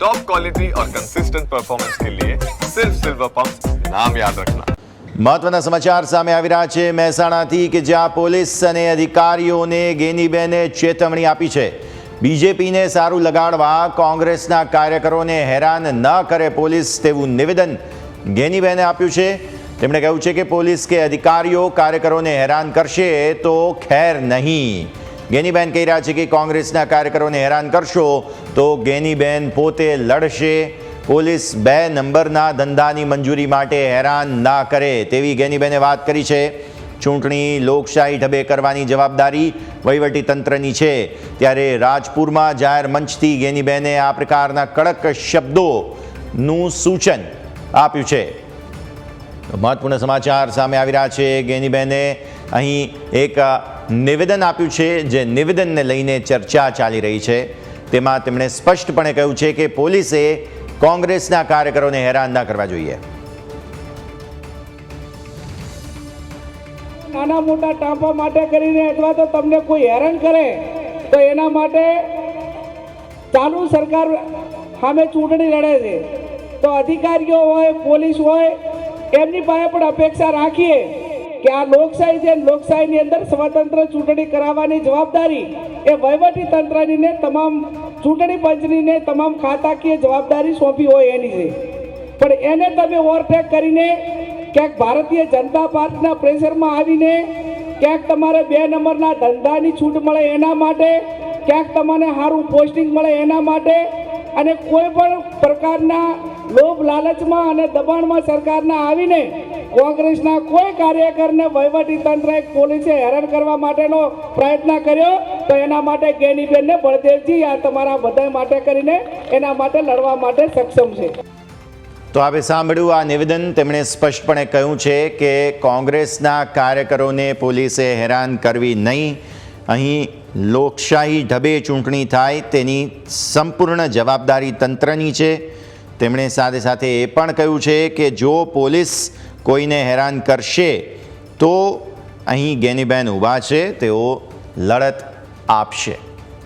Top quality और consistent performance के लिए सिर्फ सिल्वर पंप नाम याद रखना મહત્વના સમાચાર સામે આવી રહ્યા છે મહેસાણાથી કે જ્યાં પોલીસ અને અધિકારીઓને ગેનીબેને ચેતવણી આપી છે બીજેપીને સારું લગાડવા કોંગ્રેસના કાર્યકરોને હેરાન ન કરે પોલીસ તેવું નિવેદન ગેનીબેને આપ્યું છે તેમણે કહ્યું છે કે પોલીસ કે અધિકારીઓ કાર્યકરોને હેરાન કરશે તો ખેર નહીં ગેનીબેન કહી રહ્યા છે કે કોંગ્રેસના કાર્યકરોને હેરાન કરશો તો ગેનીબેન પોતે લડશે. પોલીસ બે નંબરના ધંધાની મંજૂરી માટે હેરાન ના કરે તેવી ગેનીબેને વાત કરી છે. ચૂંટણી લોકશાહી ઢબે કરવાની જવાબદારી વહીવટી તંત્રની છે. ત્યારે રાજપુરમાં જાહેર મંચથી ગેનીબેને આ પ્રકારના કડક શબ્દોનું સૂચન આપ્યું છે. મહત્વપૂર્ણ સમાચાર સામે આવી રહ્યા છે. ગેનીબેને અહીં એક નિવેદન આપ્યું છે, જે નિવેદનને લઈને ચર્ચા ચાલી રહી છે. તેમાં તેમણે સ્પષ્ટપણે કહ્યું છે કે પોલીસે કોંગ્રેસના કાર્યકરોને હેરાન ના કરવા જોઈએ. નાના મોટા ટાંપા માટે કરીને અથવા તો તમને કોઈ હેરાન કરે, તો એના માટે ચાલુ સરકાર સામે ચૂંટણી લડે છે. તો અધિકારીઓ હોય, પોલીસ હોય, એમની પાસે પણ અપેક્ષા રાખીએ કે આ લોકશાહી છે, લોકશાહીની અંદર સ્વતંત્ર ચૂંટણી કરાવવાની જવાબદારી એ વહીવટી તંત્રની ને તમામ ચૂંટણી પંચની ને તમામ ખાતાકીય જવાબદારી સોંપી હોય એની છે. પણ એને તમે ઓવરટેક કરીને ક્યાંક ભારતીય જનતા પાર્ટીના પ્રેશરમાં આવીને ક્યાંક તમારે બે નંબરના ધંધાની છૂટ મળે એના માટે, ક્યાંક તમને સારું પોસ્ટિંગ મળે એના માટે, અને કોઈ પણ પ્રકારના લોભ લાલચમાં અને દબાણમાં સરકારના આવીને કોંગ્રેસના કોઈ કાર્યકરને વહીવટી તંત્ર એક પોલીસે હેરાન કરવા માટેનો પ્રયત્ન કર્યો, તો એના માટે ગેનીબેનને બળદેવજી, આ તમારા બધા માટે કરીને એના માટે લડવા માટે સક્ષમ છે. તો આપણે સાંભળ્યું આ નિવેદન, તેમણે સ્પષ્ટપણે કહ્યું છે કે કોંગ્રેસના કાર્યકરોને પોલીસે હેરાન કરવી નહીં. અહીં લોકશાહી ઢબે ચૂંટણી થાય તેની સંપૂર્ણ જવાબદારી તંત્રની છે. તેમણે સાથે સાથે એ પણ કહ્યું છે કે જો પોલીસ કોઈને હેરાન કરશે, તો અહીં ગેનીબેન ઊભા છે, તેઓ લડત આપશે.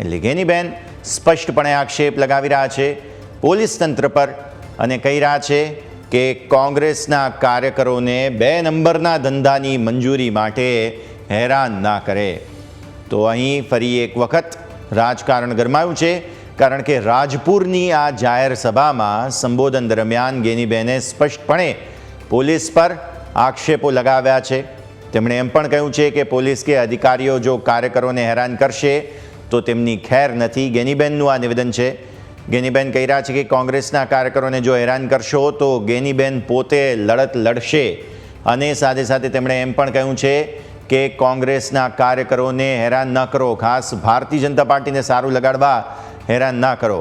એટલે ગેનીબેન સ્પષ્ટપણે આક્ષેપ લગાવી રહ્યા છે, પોલીસ તંત્ર પર, અને કહી રહ્યા છે કે કોંગ્રેસના કાર્યકરોને બે નંબરના ધંધાની મંજૂરી માટે હેરાન ના કરે. તો અહીં ફરી એક વખત રાજકારણ ગરમાયું છે, કારણ કે રાજપુરની આ જાહેર સભામાં સંબોધન દરમિયાન ગેનીબેને સ્પષ્ટપણે પોલીસ પર આક્ષેપો લગાવ્યા છે. તેમણે એમ પણ કહ્યું છે કે પોલીસ કે અધિકારીઓ જો કાર્યકરોને હેરાન કરશે, તો તેમની ખેર નથી. ગેનીબેનનું આ નિવેદન છે. ગેનીબેન કહી રહ્યા છે કે કોંગ્રેસના કાર્યકરોને જો હેરાન કરશો, તો ગેનીબેન પોતે લડત લડશે. અને સાથે સાથે તેમણે એમ પણ કહ્યું છે કે કોંગ્રેસના કાર્યકરોને હેરાન ન કરો. ખાસ ભારતીય જનતા પાર્ટીને સારું લગાડવા હેરાન ના કરો.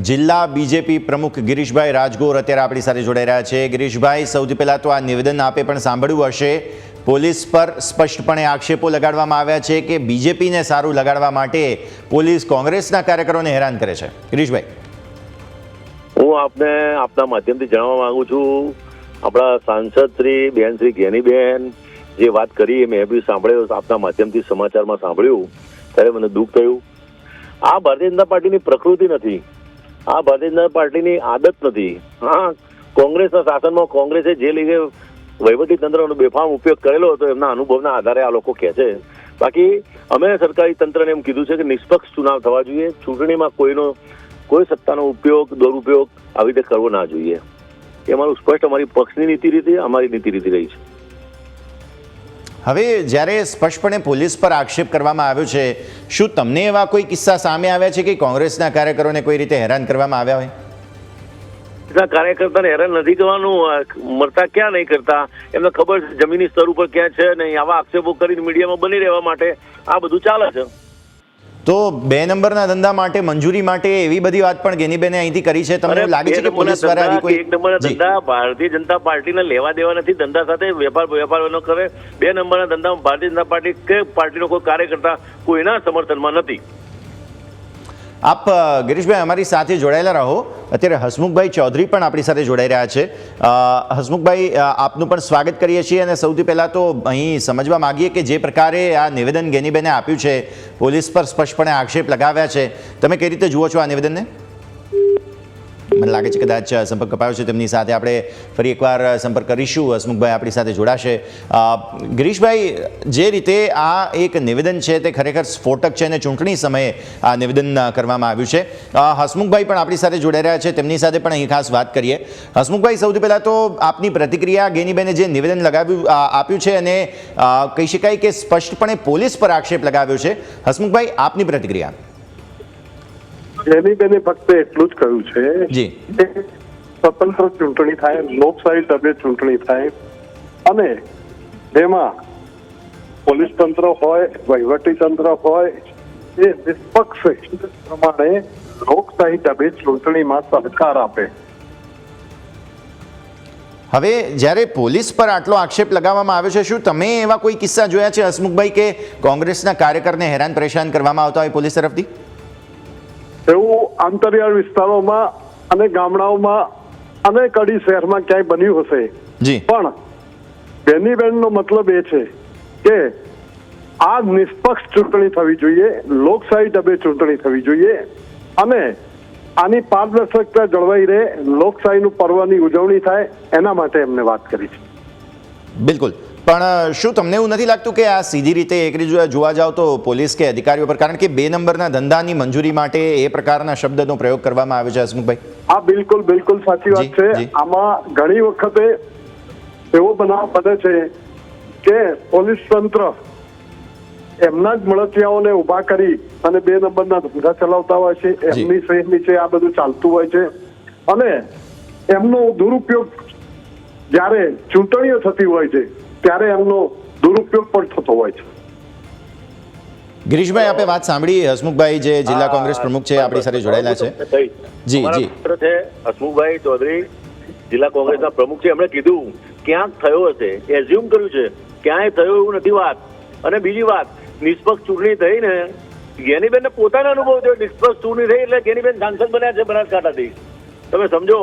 જિલ્લા બીજેપી પ્રમુખ ગિરીશભાઈ રાજગોર અત્યારે આપણી સાથે જોડાઈ રહ્યા છે. ગિરીશભાઈ, સૌથી પહેલાં તો આ નિવેદન આપે પણ સાંભળ્યું હશે. પોલીસ પર સ્પષ્ટપણે આક્ષેપો લગાડવામાં આવ્યા છે કે બીજેપીને સારું લગાડવા માટે પોલીસ કોંગ્રેસના કાર્યકરોને હેરાન કરે છે. ગિરીશભાઈ. હું આપને આપના માધ્યમથી જણાવવા માંગુ છું. આપણા સાંસદ શ્રી, બેન શ્રી જ્ઞાનીબેન જે વાત કરી મેં બી સાંભળ્યો, આપના માધ્યમથી સમાચારમાં સાંભળ્યું. ત્યારે મને દુઃખ થયું. આ ભારતીય જનતા પાર્ટીની પ્રકૃતિ નથી. આ ભારતીય જનતા પાર્ટીની આદત નથી. હા, કોંગ્રેસના શાસનમાં કોંગ્રેસે જે લીધે વહીવટી તંત્રનો બેફામ ઉપયોગ કરેલો હતો, એમના અનુભવના આધારે આ લોકો કહે છે. બાકી અમે સરકારી તંત્રને એમ કીધું છે કે નિષ્પક્ષ ચુનાવ થવા જોઈએ. ચૂંટણીમાં કોઈનો, કોઈ સત્તાનો ઉપયોગ, દુરુપયોગ આવી રીતે કરવો ના જોઈએ. એ અમારું સ્પષ્ટ અમારી પક્ષની નીતિ રીતે, અમારી નીતિ રીતે રહી છે. હવે જ્યારે સ્પષ્ટપણે પોલીસ પર આક્ષેપ કરવામાં આવ્યો છે, શું તમને એવા કોઈ કિસ્સા સામે આવ્યા છે કે કોંગ્રેસના કાર્યકરોને કોઈ રીતે હેરાન કરવામાં આવ્યા હોય? કાર્યકર્તાને હેરાન નથી કરવાનું મળતા ક્યાં નહીં કરતા? એમને ખબર છે, જમીની સ્તર ઉપર ક્યાં છે નહીં આવા આક્ષેપો કરીને મીડિયામાં બની રહેવા માટે આ બધું ચાલે છે. તો બે નંબરના ધંધા માટે મંજૂરી માટે એવી બધી વાત પણ ગેનીબેને અહીંથી કરી છે. તમને લાગે છે કે પોલીસ દ્વારા આવી કોઈ એક નંબરના ધંધા ભારતીય જનતા પાર્ટીને લેવા દેવા નથી ધંધા સાથે વેપાર વેપાર ન કરે. બે નંબરના ધંધામાં ભારતીય જનતા પાર્ટી કે પાર્ટીનો કોઈ કાર્યકર્તા કોઈના સમર્થનમાં નથી. આપ ગિરીશભાઈ, અમારી સાથે જોડાયેલા રહો. અત્યારે હસમુખભાઈ ચૌધરી પણ આપણી સાથે જોડાઈ રહ્યા છે. હસમુખભાઈ આપનું પણ સ્વાગત કરીએ છીએ અને સૌથી પહેલાં તો અહીં સમજવા માગીએ કે જે પ્રકારે આ નિવેદન ગેનીબેને આપ્યું છે, પોલીસ પર સ્પષ્ટપણે આક્ષેપ લગાવ્યા છે. તમે કઈ રીતે જુઓ છો આ નિવેદનને? મને લાગે છે કદાચ સંપર્ક કપાયો છે તેમની સાથે. આપણે ફરી એકવાર સંપર્ક કરીશું. હસમુખભાઈ આપણી સાથે જોડાશે. ગિરીશભાઈ, જે રીતે આ એક નિવેદન છે તે ખરેખર સ્ફોટક છે અને ચૂંટણી સમયે આ નિવેદન કરવામાં આવ્યું છે. હસમુખભાઈ પણ આપણી સાથે જોડાઈ રહ્યા છે. તેમની સાથે પણ અહીં ખાસ વાત કરીએ. હસમુખભાઈ, સૌથી પહેલાં તો આપની પ્રતિક્રિયા ગેનીબેને જે નિવેદન લગાવ્યું આપ્યું છે અને કહી શકાય કે સ્પષ્ટપણે પોલીસ પર આક્ષેપ લગાવ્યો છે. હસમુખભાઈ, આપની પ્રતિક્રિયા. જેની બેને ફક્ત એટલું જ કહ્યું છે જી. સ્વતંત્ર ચૂંટણી થાય લોકશાહી ઢબે ચૂંટણી થાય અને જેમાં પોલીસ તંત્ર હોય વહીવટી તંત્ર હોય એ નિષ્પક્ષ પ્રમાણે લોકશાહી ઢબે ચૂંટણીમાં સહકાર આપે. હવે જ્યારે પોલીસ પર આટલો આક્ષેપ લગાવવામાં આવ્યો છે શું તમે એવા કોઈ કિસ્સા જોયા છે હસમુખભાઈ કે કોંગ્રેસના કાર્યકરને હેરાન પરેશાન કરવામાં આવતા હોય પોલીસ તરફથી? એવું આંતરિયાળ વિસ્તારોમાં અને ગામડાઓમાં અને કડી શહેરમાં ક્યાંય બન્યું હશે. પણ બેનીબેનનો મતલબ એ છે કે આ નિષ્પક્ષ ચૂંટણી થવી જોઈએ લોકશાહી ઢબે ચૂંટણી થવી જોઈએ અને આની પારદર્શકતા જળવાઈ રહે લોકશાહીનું પર્વની ઉજવણી થાય એના માટે એમને વાત કરી છે. બિલકુલ. પણ શું તમને એવું નથી લાગતું કે આ સીધી રીતે એક રીતે જોવા જાવ તો પોલીસ કે અધિકારીઓ પર? કારણ કે બે નંબરના ધંધાની મંજૂરી માટે એ પ્રકારના શબ્દનો પ્રયોગ કરવામાં આવે છે હસમુખભાઈ. હા બિલકુલ બિલકુલ સાચી વાત છે. આમાં ઘણી વખતે એવો બનાવ બને છે કે પોલીસ તંત્ર એમના જ મળતિયાઓને ઊભા કરી અને બે નંબરના ધંધા ચલાવતા હોય છે. એમની સહી નીચે આ બધું ચાલતું હોય છે. અને એમનો દુરુપયોગ જ્યારે ચૂંટણીઓ થતી હોય છે ત્યારે એમનો દુરુપયોગ પણ થતો હોય છે. ગિરીશભાઈ આપે વાત સાંભળી. હસમુખભાઈ જે જિલ્લા કોંગ્રેસ પ્રમુખ છે આપણી સાથે જોડાયેલા છે. જી, જી. મિત્ર છે હસમુખભાઈ ચૌધરી જિલ્લા કોંગ્રેસના પ્રમુખ છે. એમણે કીધું ક્યાંક થયો હશે? એઝ્યુમ કર્યું છે. ક્યાંય થયો એવું નથી વાત. અને બીજી વાત નિષ્પક્ષ ચૂંટણી થઈ ને ગેનીબેન પોતાનો અનુભવ થયો. નિષ્પક્ષ ચૂંટણી થઈ એટલે ગેનીબેન સાંસદ બન્યા છે બનાસકાંઠાથી. તમે સમજો,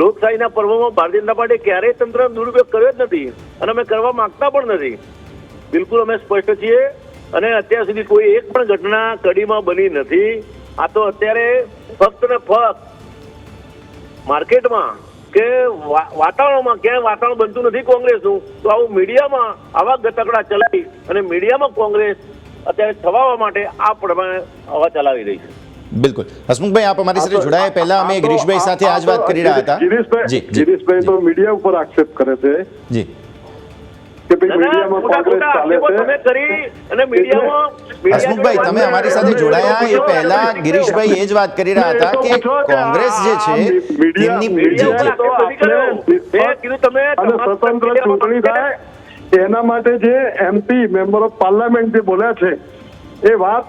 લોકશાહીના પર્વમાં ભારતીય જનતા પાર્ટી ક્યારેય તંત્ર દુરુપયોગ કર્યો જ નથી અને અમે કરવા માંગતા પણ નથી. બિલકુલ અમે સ્પષ્ટ છીએ અને અત્યાર સુધી કોઈ એક પણ ઘટના કડીમાં બની નથી. આ તો અત્યારે ફક્ત ને ફક્ત માર્કેટમાં કે વાતાવરણમાં ક્યાંય વાતાવરણ બનતું નથી કોંગ્રેસનું. તો આવું મીડિયામાં આવા ગતકડા ચલાવી અને મીડિયામાં કોંગ્રેસ અત્યારે થવા માટે આ પ્રમાણે હવા ચલાવી રહી છે. બિલકુલ. હસમુખભાઈ આપ અમારી સાથે જોડાયા. પહેલા અમે ગિરીશભાઈ સાથે આજ વાત કરી રહ્યા હતા. ગિરીશભાઈ ગિરીશભાઈ તો મીડિયા ઉપર આક્ષેપ કરે છે જી. કે ભાઈ ના, ના, મીડિયામાં કોંગ્રેસ ચાલે આક્ષેપો તમે કરી અને મીડિયામાં હસમુખભાઈ તમે અમારી સાથે જોડાયા એ પહેલા ગિરીશભાઈ એ જ વાત કરી રહ્યા હતા કે કોંગ્રેસ જે છે તેમની મીડિયા તો આપણે કીધું તમે અને સ્વતંત્ર ચૂંટણી થાય એના માટે જે એમપી મેમ્બર ઓફ પાર્લામેન્ટ જે બોલ્યા છે એ વાત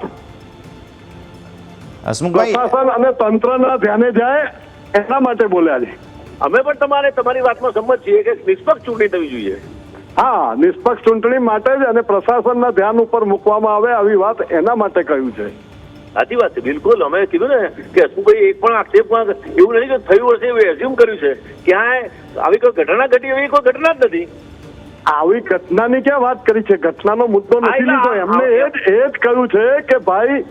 હસમુખભાઈ પ્રશાસન અને તંત્રના ધ્યાને જાય એના માટે બોલ્યા છે. અમે પણ તમારે તમારી વાતમાં સંમત છીએ કે નિષ્પક્ષ ચૂંટણી થવી જોઈએ. હા નિષ્પક્ષ ચૂંટણી માટે જ અને પ્રશાસનના ધ્યાન ઉપર મૂકવામાં આવે આવી વાત એના માટે કહ્યું છે. સાચી વાત છે બિલકુલ. અમે કીધું ને કે હસમુખભાઈ એક પણ આક્ષેપમાં એવું નથી કે થયું હશે એવું એઝ્યુમ કર્યું છે. ક્યાંય આવી કોઈ ઘટના ઘટી એવી કોઈ ઘટના જ નથી. આવી ઘટનાની ક્યાં વાત કરી છે? ઘટનાનો મુદ્દો નથી લીધો. એમને એ જ એ જ કહ્યું છે કે ભાઈ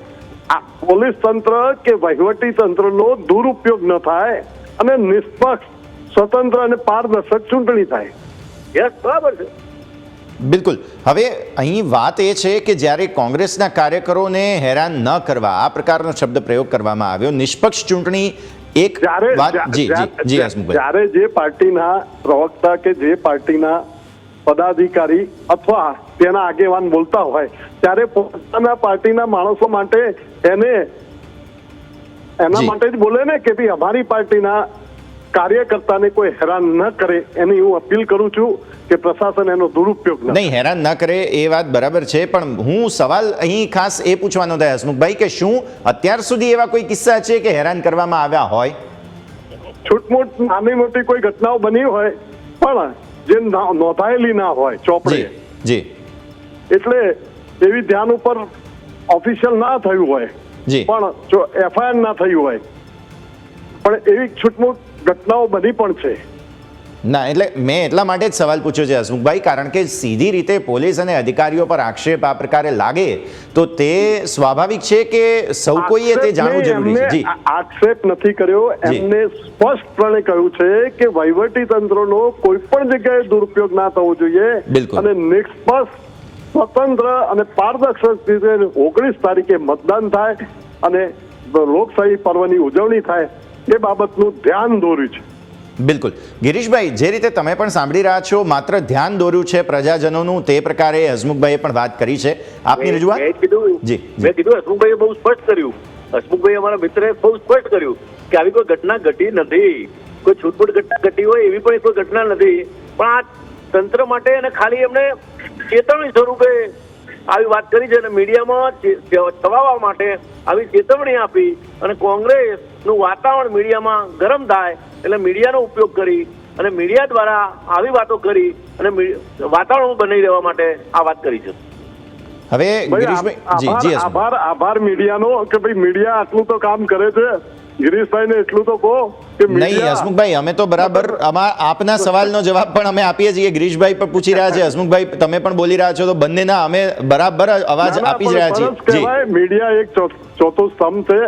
પોલીસ તંત્ર કે વહીવટી તંત્રનો દુરુપયોગ ન થાય અને નિષ્પક્ષ સ્વતંત્ર અને પારદર્શક ચૂંટણી થાય. યસ બરાબર છે. બિલકુલ. હવે અહીં વાત એ છે કે જ્યારે કોંગ્રેસના કાર્યકરોને હેરાન ન કરવા આ પ્રકારનો શબ્દ પ્રયોગ કરવામાં આવ્યો. નિષ્પક્ષ ચૂંટણી એક જ્યારે જે પાર્ટીના પ્રવક્તા કે જે પાર્ટીના પદાધિકારી અથવા તેના આગેવાન બોલતા હોય ત્યારે પોતાના પાર્ટીના માણસો માટે એને એના માટે જ બોલે ને કે ભાઈ અમારી પાર્ટીના કાર્યકર્તાને કોઈ હેરાન ન કરે એની હું અપીલ કરું છું કે પ્રશાસન એનો દુરુપયોગ નહીં હેરાન ન કરે એ વાત બરાબર છે પણ હું સવાલ અહીં ખાસ એ પૂછવાનો થાય હસમુખભાઈ કે શું અત્યાર સુધી એવા કોઈ કિસ્સા છે કે હેરાન કરવામાં આવ્યા હોય? છૂટમૂટ નાની મોટી કોઈ ઘટનાઓ બની હોય પણ જે નોંધાયેલી ના હોય ચોપડે. જી એટલે એવી ધ્યાન ઉપર ઓફિશિયલ ના થયું હોય પણ જો એફઆઈઆર ના થયું હોય પણ એવી છૂટમૂટ ઘટનાઓ બની પણ છે. ના એટલે મેં એટલા માટે જ સવાલ પૂછ્યો છે હસમુખભાઈ કારણ કે સીધી રીતે પોલીસ અને અધિકારીઓ પર આક્ષેપ આ પ્રકારે લાગે તો તે સ્વાભાવિક છે કે સૌ કોઈએ તે જાણવું જરૂરી છે? જી. આક્ષેપ નથી કર્યો. એમને સ્પષ્ટપણે કહ્યું છે કે વહીવટી તંત્રનો કોઈ પણ જગ્યાએ દુરુપયોગ ના થવો જોઈએ. બિલકુલ. અને નિષ્પક્ષ સ્વતંત્ર અને પારદર્શક રીતે ઓગણીસ તારીખે મતદાન થાય અને લોકશાહી પર્વની ઉજવણી થાય એ બાબતનું ધ્યાન દોર્યું છે. બિલકુલ. ગિરીશભાઈ જે રીતે તમે પણ સાંભળી રહ્યા છો માત્ર ધ્યાન દોર્યું છે પ્રજાજનોનું તે પ્રકારે હસમુખભાઈએ પણ વાત કરી છે. આપની રજૂઆત? જી. મેં કીધું હસમુખભાઈએ બહુ સ્પષ્ટ કર્યું. હસમુખભાઈ અમારા મિત્રે બહુ સ્પષ્ટ કર્યું કે આવી કોઈ ઘટના ઘટી નથી. કોઈ છૂટપૂટ ઘટના ઘટી હોય એવી પણ કોઈ ઘટના નથી. પણ આ તંત્ર માટે અને ખાલી એમને ચેતવણી સ્વરૂપે આવી વાત કરી છે અને મીડિયામાં છવાવા માટે આવી ચેતવણી આપી અને કોંગ્રેસનું વાતાવરણ મીડિયામાં ગરમ થાય એટલે મીડિયાનો ઉપયોગ કરી અને મીડિયા દ્વારા આવી વાતો કરી અને વાતાવરણ બનાવી દેવા માટે આ વાત કરી છે. હવે આભાર આભાર મીડિયાનો કે ભાઈ મીડિયા આટલું તો કામ કરે છે. ગિરીશભાઈને એટલું તો કહો કે નહીં હસમુખભાઈ અમે તો બરાબર આમાં આપના સવાલનો જવાબ પણ અમે આપીએ છીએ. ગિરીશભાઈ પણ પૂછી રહ્યા છે. હસમુખભાઈ તમે પણ બોલી રહ્યા છો તો બંનેના અમે બરાબર અવાજ ના, ના, આપી જ રહ્યા છીએ. મીડિયા એક ચોથો સ્તંભ છે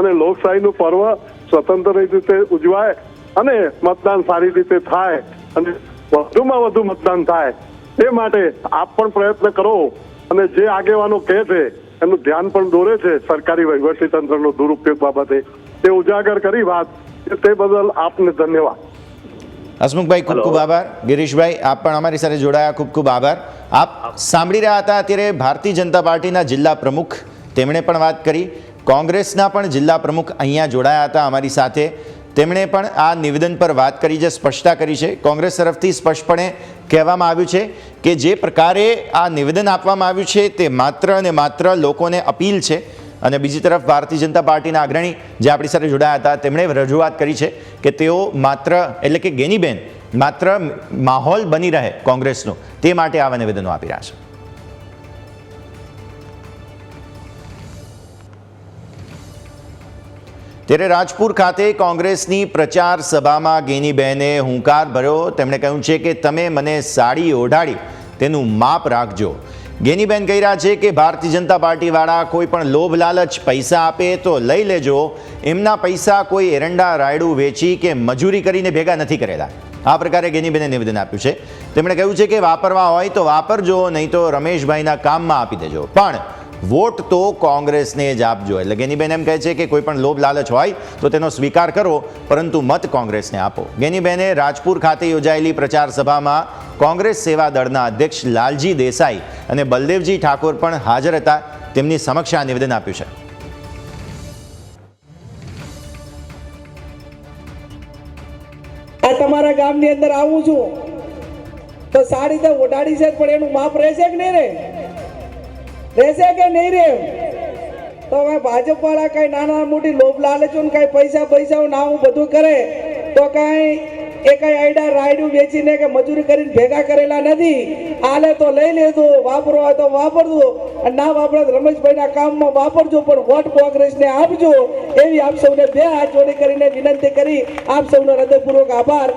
અને લોકશાહીનું પર્વ સ્વતંત્ર રીતે ઉજવાય. અને મતદાન સારી રીતે થાય અને વધુમાં વધુ મતદાન થાય એ માટે આપ પણ પ્રયત્ન કરો અને જે આગેવાનો કહે છે એનું ધ્યાન પણ દોરે છે સરકારી વહીવટી તંત્રનો દુરુપયોગ બાબતે. તે ઉજાગર કરી વાત તે બદલ આપને ધન્યવાદ. હસમુખભાઈ ખૂબ ખૂબ આભાર. ગિરીશભાઈ આપ પણ અમારી સાથે જોડાયા. ખૂબ ખૂબ આભાર. આપ સાંભળી રહ્યા હતા અત્યારે ભારતીય જનતા પાર્ટીના જિલ્લા પ્રમુખ. તેમણે પણ વાત કરી. કોંગ્રેસના પણ જિલ્લા પ્રમુખ અહીંયા જોડાયા હતા અમારી સાથે. તેમણે પણ આ નિવેદન પર વાત કરી છે સ્પષ્ટતા કરી છે. કોંગ્રેસ તરફથી સ્પષ્ટપણે કહેવામાં આવ્યું છે કે જે પ્રકારે આ નિવેદન આપવામાં આવ્યું છે તે માત્ર અને માત્ર લોકોને અપીલ છે. અને બીજી તરફ ભારતીય જનતા પાર્ટીના અગ્રણી જે આપણી સાથે જોડાયા હતા, તેમણે રજૂઆત કરી છે કે તેઓ માત્ર, એટલે કે ગેનીબેન, માત્ર માહોલ બની રહે કોંગ્રેસનો. તે માટે આવા નિવેદનો આપી રહ્યા છે. ત્યારે રાજપુર ખાતે કોંગ્રેસની પ્રચાર સભામાં ગેનીબહેને હુંકાર ભર્યો. તેમણે કહ્યું છે કે તમે મને સાડી ઓઢાડી, તેનું માપ રાખજો. ગેનીબહેન કહી રહ્યા છે કે ભારતીય જનતા પાર્ટીવાળા કોઈ પણ લોભ લાલચ પૈસા આપે તો લઈ લેજો. એમના પૈસા કોઈ એરંડા, રાયડું વેચી કે મજૂરી કરીને ભેગા નથી કરેલા. આ પ્રકારે ગેનીબેને નિવેદન આપ્યું છે. તેમણે કહ્યું છે કે વાપરવા હોય તો વાપરજો, નહીં તો રમેશભાઈના કામમાં આપી દેજો. પણ વોટ તો કોંગ્રેસને જ આપજો. એટલે ગેનીબેન એમ કહે છે કે કોઈ પણ લોભ લાલચ હોય તો તેનો સ્વીકાર કરો, પરંતુ મત કોંગ્રેસને આપો. ગેનીબેને રાજપુર ખાતે યોજાયેલી પ્રચાર સભામાં કોંગ્રેસ સેવા દળના અધ્યક્ષ લાલજી દેસાઈ અને બલદેવજી ઠાકોર પણ હાજર હતા. તેમની સમક્ષ આ નિવેદન આપ્યું છે. આ તમારા ગામની અંદર આવું છું. તો સારી તો ઓઢાડી છે, પણ એનું માપ રહેશે કે નહીં રે? રહેશે કે નહીં રે? તો હવે ભાજપ વાળા કઈ નાના મોટી લોભ લાલચો ને કઈ પૈસા પૈસા ના હું બધું કરે, તો કઈ એ કઈ આઈડા રાયડું વેચીને કે મજૂરી કરીને ભેગા કરેલા નથી. આલે તો લઈ લેજો, વાપરો હોય તો વાપરજો, અને ના વાપરો રમેશભાઈના કામમાં વાપરજો, પણ વોટ કોંગ્રેસને આપજો. એવી આપ સૌને બે હાથ જોડી કરીને વિનંતી કરી. આપ સૌનો હૃદયપૂર્વક આભાર.